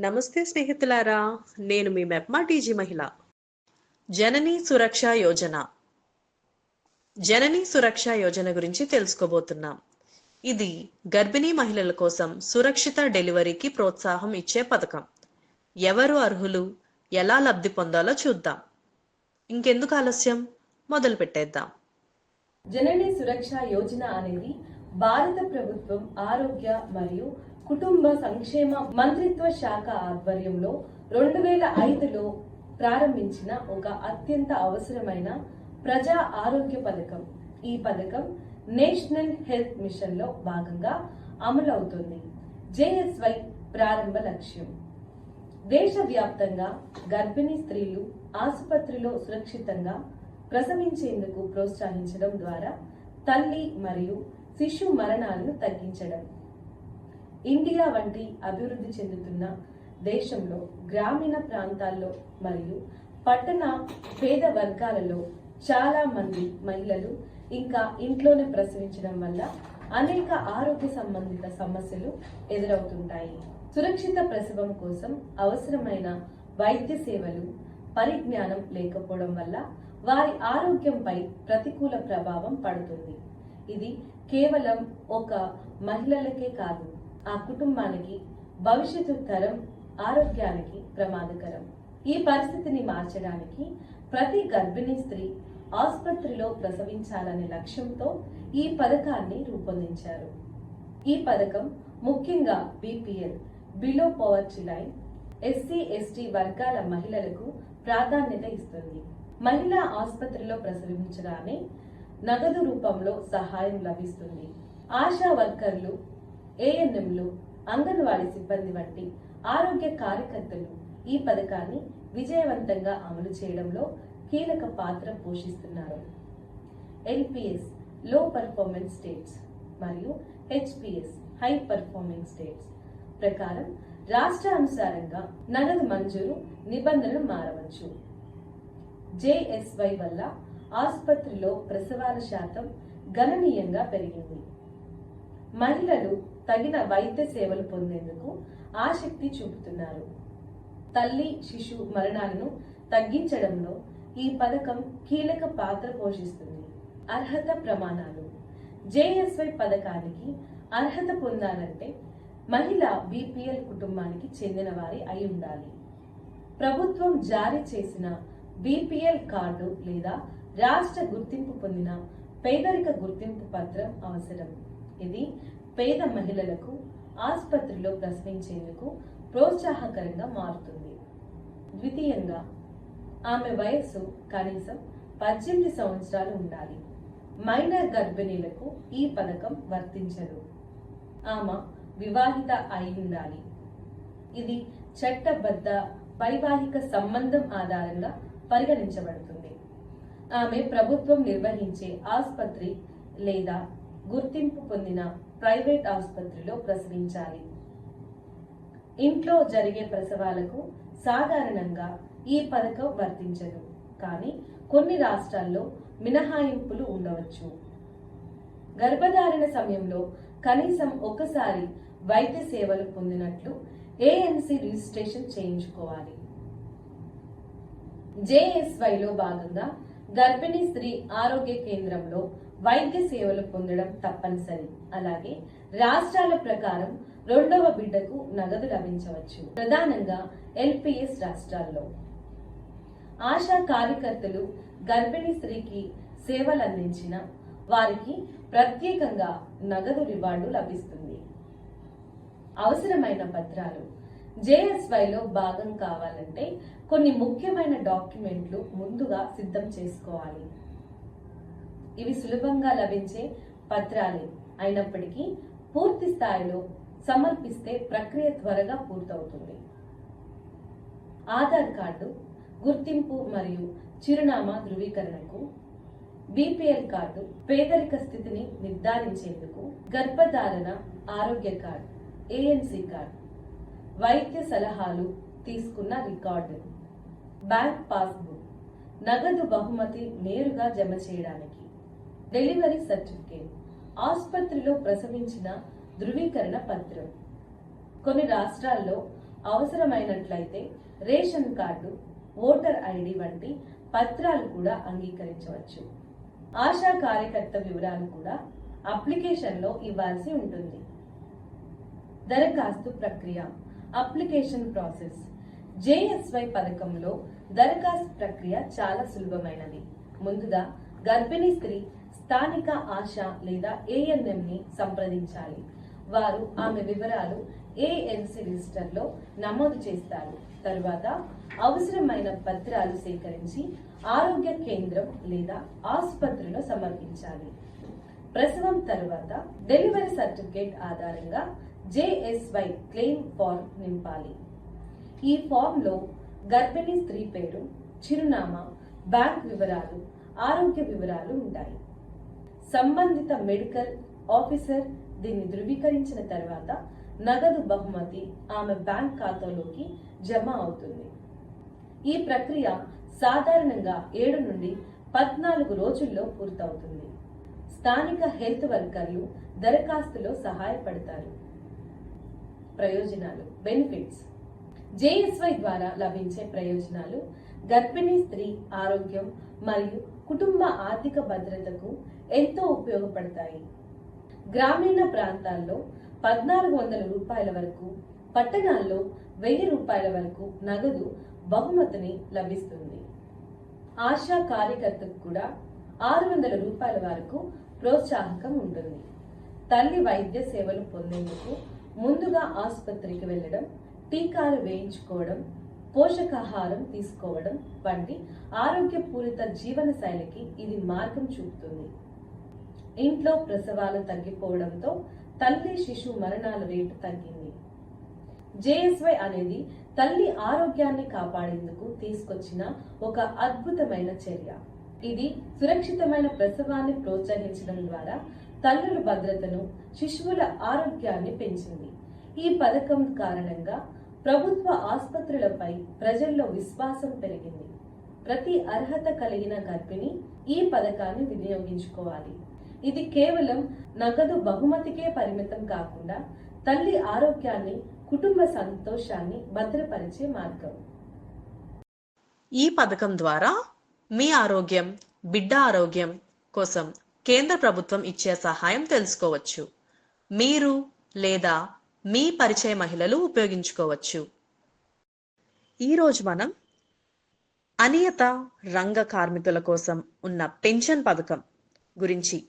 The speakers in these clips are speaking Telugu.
నమస్తే స్నేహితులారా నేను మీ మెప్మా టీజీ మహిళ. జననీ సురక్ష యోజన. జననీ సురక్ష యోజన గురించి తెలుసుకోబోతున్నాం. ఇది గర్భిణీ మహిళల కోసం సురక్షిత డెలివరీకి ప్రోత్సాహం ఇచ్చే పథకం. ఎవరు అర్హులు ఎలా లబ్ధి పొందాలో చూద్దాం. ఇంకెందుకు ఆలస్యం? మొదలు పెట్టేద్దాం. జననీ సురక్ష యోజన అనేది భారత ప్రభుత్వం ఆరోగ్య మరియు కుటుంబ సంక్షేమ మంత్రిత్వ శాఖ ఆధ్వర్యంలో రెండు వేల ఐదులో ప్రారంభించిన ఒక అత్యంత అవసరమైన ప్రజా ఆరోగ్య పథకం. ఈ పథకం నేషనల్ హెల్త్ మిషన్లో భాగంగా అమలవుతుంది. జేఎస్వై ప్రారంభ లక్ష్యం. దేశవ్యాప్తంగా గర్భిణీ స్త్రీలు ఆసుపత్రిలో సురక్షితంగా ప్రసవించేందుకు ప్రోత్సహించడం ద్వారా తల్లి మరియు శిశు మరణాలను తగ్గించడం. ఇండియా వంటి అభివృద్ధి చెందుతున్న దేశంలో గ్రామీణ ప్రాంతాల్లో మరియు పట్టణ పేద వర్గాలలో చాలా మంది మహిళలు ఇంకా ఇంట్లోనే ప్రసవించడం వల్ల అనేక ఆరోగ్య సంబంధిత సమస్యలు ఎదురవుతుంటాయి. సురక్షిత ప్రసవం కోసం అవసరమైన వైద్య సేవలు పరిజ్ఞానం లేకపోవడం వల్ల వారి ఆరోగ్యంపై ప్రతికూల ప్రభావం పడుతుంది. ఇది కేవలం ఒక మహిళలకే కాదు ఆ కుటుంబానికి భవిష్యత్తు తరం ఆరోగ్యానికి ప్రమాదకరం. ఈ పరిస్థితిని మార్చడానికి ప్రతి గర్భిణీ స్త్రీ ఆసుపత్రిలో ప్రసవించాలనే లక్ష్యంతో ఈ పథకాన్ని రూపొందించారు. ఈ పథకం ముఖ్యంగా BPL below poverty line SC ST వర్గాల మహిళలకు ప్రాధాన్యత ఇస్తుంది. మహిళ ఆసుపత్రిలో ప్రసవించగానే నగదు రూపంలో సహాయం లభిస్తుంది. ఆశా వర్కర్లు ఏఎన్ఎంలు అంగన్వాడీ సిబ్బంది వంటి ఆరోగ్య కార్యకర్తలు ఈ పథకాన్ని విజయవంతంగా అమలు చేయడంలో కీలక పాత్ర పోషిస్తున్నారు. ఎల్పిఎస్లో పర్ఫార్మెన్స్ స్టేట్స్ మరియు హెచ్పిఎస్ హై పర్ఫార్మింగ్ స్టేట్స్ ప్రకారం రాష్ట్ర అనుసారంగా నగదు మంజూరు నిబంధనలు మారవచ్చు. జేఎస్వై వల్ల ఆసుపత్రిలో ప్రసవాల శాతం గణనీయంగా పెరిగింది. మహిళలు తగిన వైద్య సేవలు పొందేందుకు ఆసక్తి చూపుతున్నారు. తల్లి శిశు మరణాలను తగ్గించడంలో ఈ పథకం కీలక పాత్ర పోషిస్తుంది. అర్హత ప్రమాణాలు. జేఎస్వై పథకానికి అర్హత పొందాలంటే మహిళ బీపీఎల్ కుటుంబానికి చెందిన వారి అయి ఉండాలి. ప్రభుత్వం జారీ చేసిన బీపీఎల్ కార్డు లేదా రాష్ట్ర గుర్తింపు పొందిన పేదరిక గుర్తింపు పత్రం అవసరం. ఇది పేద మహిళలకు ఆసుపత్రిలో ప్రసవించేందుకు ప్రోత్సాహకరంగా మారుతుంది. ద్వితీయంగా ఆమె వయస్సు కనీసం పద్దెనిమిది సంవత్సరాలు ఉండాలి. మైనర్ గర్భిణీలకు ఈ పథకం వర్తించదు. ఆమె వివాహిత అయి ఉండాలి. ఇది చట్టబద్ధ వైవాహిక సంబంధం ఆధారంగా పరిగణించబడుతుంది. ఆమె ప్రభుత్వం నిర్వహించే ఆసుపత్రి లేదా గుర్తింపు పొందిన ప్రైవేట్ ఆసుపత్రిలో ప్రసవించాలి. ఇంట్లో జరిగే ప్రసవాలకు సాధారణంగా ఈ పథకం వర్తించదు. కానీ కొన్ని రాష్ట్రాల్లో మినహాయింపులు ఉండవచ్చు. గర్భధారణ సమయంలో కనీసం ఒకసారి వైద్య సేవలు పొందినట్లు ఏఎన్సి రిజిస్ట్రేషన్ చేయించుకోవాలి. జేఎస్వైలో భాగంగా గర్భిణీ స్త్రీ ఆరోగ్య కేంద్రంలో వైద్య సేవలు పొందడం తప్పనిసరి. అలాగే రాష్ట్రాల ప్రకారం రెండవ బిడ్డకు నగదు లభించవచ్చు. ప్రధానంగా ఎల్పిఎస్ రాష్ట్రాల్లో. ఆశా కార్యకర్తలు గర్భిణీ స్త్రీకి సేవలు అందించిన వారికి ప్రత్యేకంగా నగదు రివార్డు లభిస్తుంది. అవసరమైన పత్రాలు. జేఎస్వైలో భాగం కావాలంటే కొన్ని ముఖ్యమైన డాక్యుమెంట్లు ముందుగా సిద్ధం చేసుకోవాలి. ఇవి సులభంగా లభించే పత్రాలే. అయినప్పటికీ పూర్తి స్థాయిలో సమర్పిస్తే ప్రక్రియ త్వరగా పూర్తవుతుంది. ఆధార్ కార్డు గుర్తింపు మరియు చిరునామా ధృవీకరణకు బీపీఎల్ కార్డు పేదరిక స్థితిని నిర్ధారించేందుకు గర్భధారణ ఆరోగ్య కార్డు ఏఎన్సి కార్డు వైద్య సలహాలు తీసుకున్న రికార్డు బ్యాంక్ పాస్బుక్ నగదు బహుమతి నేరుగా జమ చేయడానికి. Delivery certificate. ఆసుపత్రిలో ప్రసవించిన ధృవీకరణ పత్రం. కొన్ని రాష్ట్రాల్లో అవసరమైనట్లయితే రేషన్ కార్డు ఓటర్ ఐడి వంటి పత్రాలు కూడా అంగీకరించవచ్చు. ఆశా కార్యకర్త వివరాలు కూడా అప్లికేషన్లో ఇవ్వాల్సి ఉంటుంది. దరఖాస్తు ప్రక్రియ. Application process. జేఎస్వై పథకంలో దరఖాస్తు ప్రక్రియ చాలా సులభమైనది. ముందుగా గర్భిణీ స్త్రీ స్థానిక ఆశ లేదా ఏఎన్ఎం ని సంప్రదించాలి. వారు ఆమె వివరాలు ఏఎన్సి రిజిస్టర్లో నమోదు చేస్తారు. తరువాత అవసరమైన పత్రాలు సేకరించి ఆరోగ్య కేంద్రం లేదా ఆసుపత్రిలో సమర్పించాలి. ప్రసవం తర్వాత డెలివరీ సర్టిఫికేట్ ఆధారంగా జేఎస్వై క్లెయిమ్ ఫార్మ్ నింపాలి. ఈ ఫామ్లో గర్భిణీ స్త్రీ పేరు చిరునామా బ్యాంక్ వివరాలు ఆరోగ్య వివరాలు ఉంటాయి. సంబంధిత మెడికల్ ఆఫీసర్ దీన్ని ధృవీకరించిన తర్వాత నగదు బహుమతి ఆమె బ్యాంక్ ఖాతాలోకి జమ అవుతుంది. ఈ ప్రక్రియ సాధారణంగా ఏడు నుండి పద్నాలుగు రోజుల్లో పూర్తవుతుంది. స్థానిక హెల్త్ వర్కర్లు దరఖాస్తులో సహాయపడతారు. ప్రయోజనాలు బెనిఫిట్స్. జేఎస్వై ద్వారా లభించే ప్రయోజనాలు గర్భిణీ స్త్రీ ఆరోగ్యం మరియు కుటుంబ ఆర్థిక భద్రతకు ఎంతో ఉపయోగపడతాయి. గ్రామీణ ప్రాంతాల్లో పద్నాలుగు వందల రూపాయల వరకు పట్టణాల్లో వెయ్యి రూపాయల వరకు నగదు బహుమతిని లభిస్తుంది. ఆశా కార్యకర్తకు కూడా ఆరు వందల రూపాయల వరకు ప్రోత్సాహకం ఉంటుంది. తల్లి వైద్య సేవలు పొందేందుకు ముందుగా ఆసుపత్రికి వెళ్ళడం టీకాలు వేయించుకోవడం పోషకాహారం తీసుకోవడం వంటి ఆరోగ్యపూరిత జీవన శైలికి ఇది మార్గం చూపుతుంది. ఇంట్లో ప్రసవాలు తగ్గిపోవడంతో తల్లి శిశు మరణాల రేటు తగ్గింది. జేఎస్వై అనేది తల్లి ఆరోగ్యాన్ని కాపాడేందుకు తీసుకొచ్చిన ఒక అద్భుతమైన చర్య. ఇది సురక్షితమైన ప్రసవాన్ని ప్రోత్సహించడం ద్వారా తల్లుల భద్రతను శిశువుల ఆరోగ్యాన్ని పెంచింది. ఈ పథకం కారణంగా ప్రభుత్వ ఆసుపత్రులపై ప్రజల్లో విశ్వాసం పెరిగింది. ప్రతి అర్హత కలిగిన గర్భిణి ఈ పథకాన్ని వినియోగించుకోవాలి. ఇది కేవలం నగదు బహుమతికే పరిమితం కాకుండా తల్లి ఆరోగ్యాన్ని కుటుంబ సంతోషాన్ని భద్రపరిచే మార్గం. ఈ పథకం ద్వారా మీ ఆరోగ్యం బిడ్డ ఆరోగ్యం కోసం కేంద్ర ప్రభుత్వం ఇచ్చే సహాయం తెలుసుకోవచ్చు. మీరు లేదా మీ పరిచయ మహిళలు ఉపయోగించుకోవచ్చు. ఈరోజు మనం అనియత రంగ కార్మికుల కోసం ఉన్న పెన్షన్ పథకం గురించి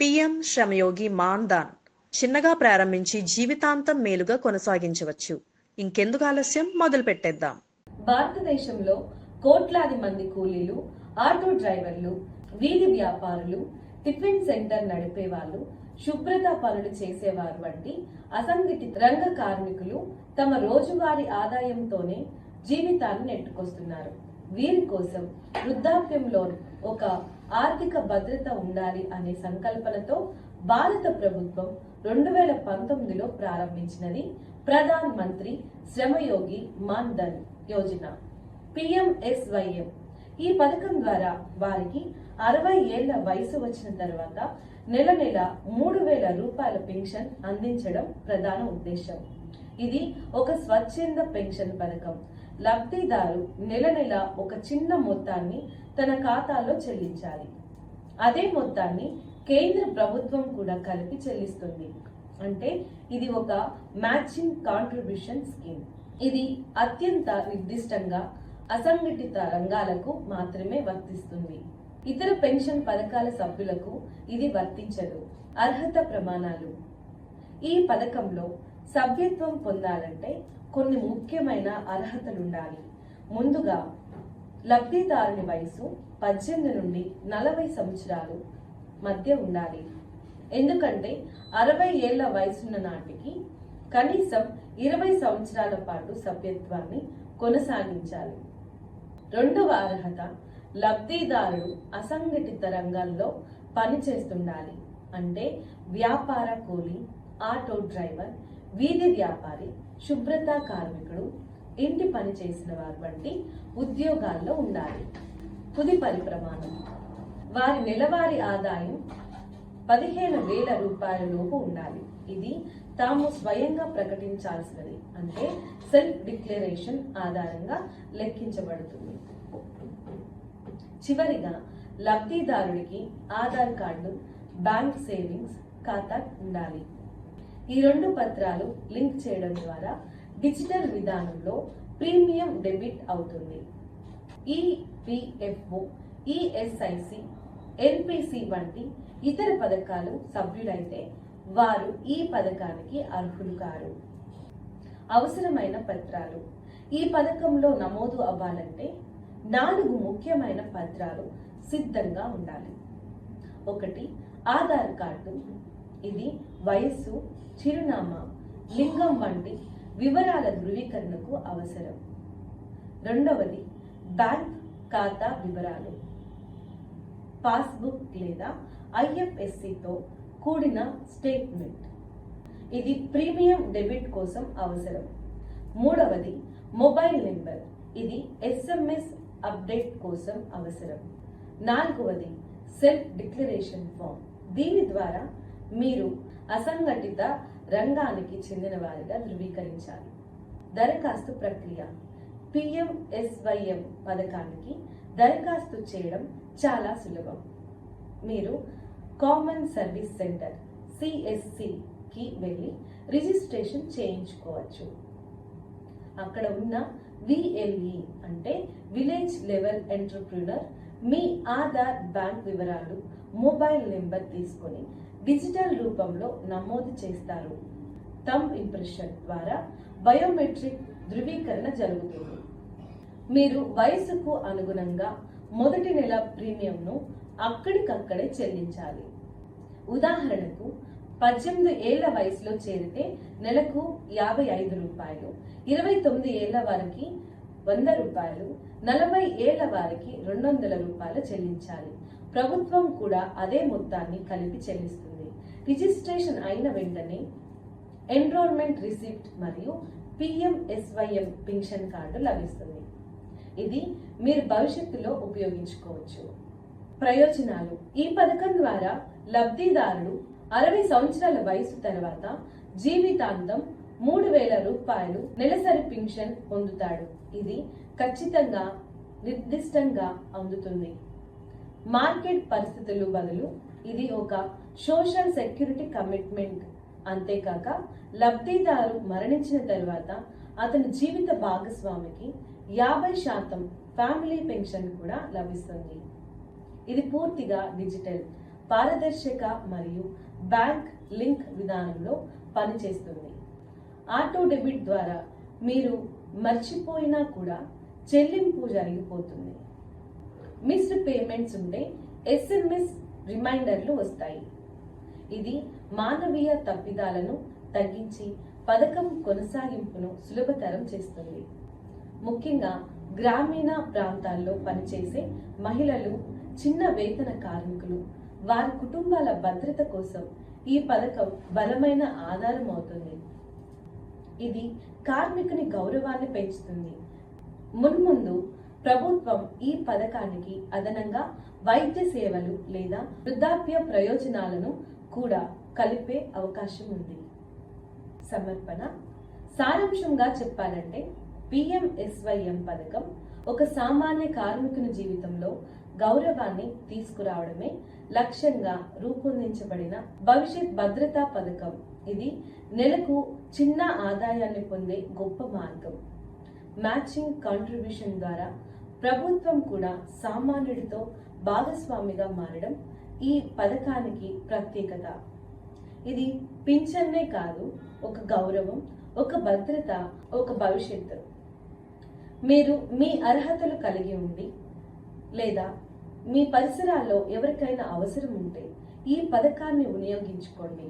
పిఎం శ్రమయోగి మాన్దాన్ చిన్నగా ప్రారంభించి జీవితాంతం మేలుగా కొనసాగించవచ్చు. ఇంకెందుకు ఆలస్యం? మొదలు పెట్టేద్దాం. భారతదేశంలో కోట్లాది మంది కూలీలు ఆటో డ్రైవర్లు వీధి వ్యాపారులు టిఫిన్ సెంటర్ నడిపే వాళ్ళు శుభ్రత పనులు చేసేవారు వంటి అసంఘటిత రంగ కార్మికులు తమ రోజువారీ ఆదాయంతోనే జీవితాన్ని నెట్టుకొస్తున్నారు. వీరి కోసం వృద్ధాప్యంలో ఒక ఆర్థిక భద్రత ఉండాలి అనే సంకల్పనతో భారత ప్రభుత్వం రెండు వేల పంతొమ్మిదిలో ప్రారంభించినది ప్రధాన్ మంత్రి శ్రమయోగి మాన్ ధన్ యోజన. పిఎంఎస్వైఎం. ఈ పథకం ద్వారా వారికి అరవై ఏళ్ళ వయసు వచ్చిన తర్వాత నెల నెల మూడు వేల రూపాయల పెన్షన్ అందించడం ప్రధాన ఉద్దేశం. ఇది ఒక స్వచ్ఛంద పెన్షన్ పథకం. లబ్ధిదారు నెల నెల ఒక చిన్న మొత్తాన్ని తన ఖాతాలో చెల్లించాలి. అదే మొత్తాన్ని కేంద్ర ప్రభుత్వం కూడా కలిపి చెల్లిస్తుంది. అంటే ఇది ఒక మ్యాచింగ్ కాంట్రిబ్యూషన్ స్కీమ్. ఇది అత్యంత నిర్దిష్టంగా అసంఘటిత రంగాలకు మాత్రమే వర్తిస్తుంది. ఇతర పెన్షన్ పథకాల సభ్యులకు ఇది వర్తించదు. అర్హత ప్రమాణాలు. ఈ పథకంలో సభ్యత్వం పొందాలంటే కొన్ని ముఖ్యమైన అర్హతలుండాలి. ముందుగా లబ్ధిదారుని వయసు పద్దెనిమిది నుండి నలభై సంవత్సరాలు మధ్య ఉండాలి. ఎందుకంటే అరవై ఏళ్ళ వయసున్న నాటికి కనీసం ఇరవై సంవత్సరాల పాటు సభ్యత్వాన్ని కొనసాగించాలి. రెండవ అర్హత లబ్ధిదారుడు అసంఘటిత రంగాల్లో పనిచేస్తుండాలి. అంటే వ్యాపార కూలి ఆటో డ్రైవర్ వీధి వ్యాపారి శుభ్రత కార్మికుడు ఇంటి పని చేసిన వారు వంటి ఉద్యోగాల్లో ఉండాలి. తుదిపరి ప్రమాణం వారి నెలవారి ఆదాయం పదిహేను వేల రూపాయల లోపు ఉండాలి. ఇది తాము స్వయంగా ప్రకటించాల్సినది. అంటే సెల్ఫ్ డిక్లరేషన్ ఆధారంగా లెక్కించబడుతుంది. చివరిగా లబ్ధిదారుడికి ఆధార్ కార్డు బ్యాంక్ సేవింగ్స్ ఖాతా ఉండాలి. ఈ రెండు పత్రాలు లింక్ చేయడం ద్వారా డిజిటల్ విధానంలో ప్రీమియం డెబిట్ అవుతుంది. ఈపీఎఫ్ఓ ఈఎస్ఐసి ఎన్పిసి వంటి ఇతర పథకాలు సభ్యుడైతే వారు ఈ పథకానికి అర్హులు కారు. అవసరమైన పత్రాలు. ఈ పథకంలో నమోదు అవ్వాలంటే నాలుగు ముఖ్యమైన పత్రాలు సిద్ధంగా ఉండాలి. ఒకటి ఆధార్ కార్డు. ఇది వయస్సు చిరునామా లింగం వంటి వివరాల ధృవీకరణకు అవసరం. రెండవది బ్యాంక్ ఖాతా వివరాలు. పాస్బుక్ లేదా ఐఎఫ్ఎస్సితో కూడిన స్టేట్మెంట్. ఇది ప్రీమియం డెబిట్ కోసం అవసరం. మూడవది మొబైల్ నెంబర్. ఇది ఎస్ఎంఎస్ అప్డేట్ కోసం అవసరం. నాలుగవది సెల్ఫ్ డిక్లరేషన్ ఫామ్ దీని ద్వారా మీరు అసంఘటిత రంగానికి చెందిన వారిగా ధృవీకరించాలి. దరఖాస్తు ప్రక్రియ. పిఎంఎస్వైఎం పథకానికి దరఖాస్తు చేయడం చాలా సులభం. మీరు కామన్ సర్వీస్ సెంటర్ సిఎస్సికి వెళ్ళి రిజిస్ట్రేషన్ చేయించుకోవచ్చు. అక్కడ ఉన్న విఎల్ఈ అంటే విలేజ్ లెవెల్ ఎంటర్ప్రీనర్ మీ ఆధార్ బ్యాంక్ వివరాలు మొబైల్ నెంబర్ తీసుకొని డిజిటల్ రూపంలో నమోదు చేస్తారు. థమ్ ఇంప్రెషన్ ద్వారా బయోమెట్రిక్ ధృవీకరణ జరుగుతుంది. మీరు వయసుకు అనుగుణంగా మొదటి నెల ప్రీమియంను అక్కడికక్కడే చెల్లించాలి. ఉదాహరణకు పద్దెనిమిది ఏళ్ళ వయసులో చేరితే నెలకు యాభై ఐదు రూపాయలు ఇరవై తొమ్మిది ఏళ్ళ వారికి వంద రూపాయలు నలభై ఏళ్ళ వారికి రెండు వందల రూపాయలు చెల్లించాలి. ప్రభుత్వం కూడా అదే మొత్తాన్ని కలిపి చెల్లిస్తుంది. రిజిస్ట్రేషన్ అయిన వెంటనే ఎన్రోల్మెంట్ రిసిప్ట్ మరియు పిఎంఎస్వైఎం పెన్షన్ కార్డు లభిస్తుంది. ఇది మీరు భవిష్యత్తులో ఉపయోగించుకోవచ్చు. ప్రయోజనాలు. ఈ పథకం ద్వారా లబ్ధిదారుడు అరవై సంవత్సరాల వయసు తర్వాత జీవితాంతం మూడు వేల రూపాయలు నెలసరి పింఛన్ పొందుతాడు. ఇది ఖచ్చితంగా నిర్దిష్టంగా అందుతుంది. మార్కెట్ పరిస్థితులు బదులు ఇది ఒక సోషల్ సెక్యూరిటీ కమిట్మెంట్. అంతేకాక లబ్ధిదారు మరణించిన తర్వాత అతని జీవిత భాగస్వామికి యాభై శాతం ఫ్యామిలీ పెన్షన్ కూడా లభిస్తుంది. ఇది పూర్తిగా డిజిటల్ పారదర్శక మరియు బ్యాంక్ లింక్ విధానంలో పనిచేస్తుంది. ఆటో డెబిట్ ద్వారా మీరు మర్చిపోయినా కూడా చెల్లింపు జరిగిపోతుంది. మిస్డ్ పేమెంట్స్ ఉంటే ఎస్ఎంఎస్ రిమైండర్లు వస్తాయి. ఇది మానవీయ తప్పిదాలను తగ్గించి పథకం కొనసాగింపును సులభతరం చేస్తుంది. ముఖ్యంగా గ్రామీణ ప్రాంతాల్లో పనిచేసే మహిళలు చిన్న వేతన కార్మికులు వారి కుటుంబాల భద్రత కోసం ఈ పథకం బలమైన ఆధారం అవుతుంది. ఇది కార్మికుని గౌరవాన్ని పెంచుతుంది. మున్ముందు ప్రభుత్వం ఈ పథకానికి అదనంగా వైద్య సేవలు లేదా వృద్ధాప్య ప్రయోజనాలను కూడా కలిపే అవకాశం ఉంది. సమర్పణ. సారాంశంగా చెప్పాలంటే పిఎంఎస్వైఎం పథకం ఒక సామాన్య కార్మికుని జీవితంలో గౌరవాన్ని తీసుకురావడమే లక్ష్యంగా రూపొందించబడిన భవిష్యత్ భద్రతా పథకం. ఇది నెలకు చిన్న ఆదాయాన్ని పొందే గొప్ప మార్గం. మ్యాచింగ్ కాంట్రిబ్యూషన్ ద్వారా ప్రభుత్వం కూడా సామాన్యుడితో భాగస్వామిగా మారడం ఈ పథకానికి ప్రత్యేకత. ఇది పింఛన్నే కాదు ఒక గౌరవం ఒక భద్రత ఒక భవిష్యత్తు. మీరు మీ అర్హతలు కలిగి ఉండి లేదా మీ పరిసరాల్లో ఎవరికైనా అవసరం ఉంటే ఈ పథకాన్ని వినియోగించుకోండి.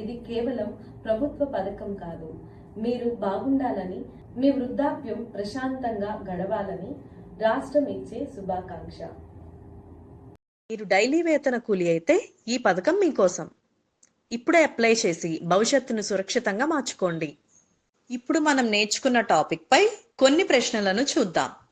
ఇది కేవలం ప్రభుత్వ పథకం కాదు. మీరు బాగుండాలని మీ వృద్ధాప్యం ప్రశాంతంగా గడవాలని రాష్ట్రం ఇచ్చే శుభాకాంక్ష. మీరు డైలీ వేతన కూలి అయితే ఈ పథకం మీకోసం. ఇప్పుడే అప్లై చేసి భవిష్యత్తును సురక్షితంగా మార్చుకోండి. ఇప్పుడు మనం నేర్చుకున్న టాపిక్ పై కొన్ని ప్రశ్నలను చూద్దాం.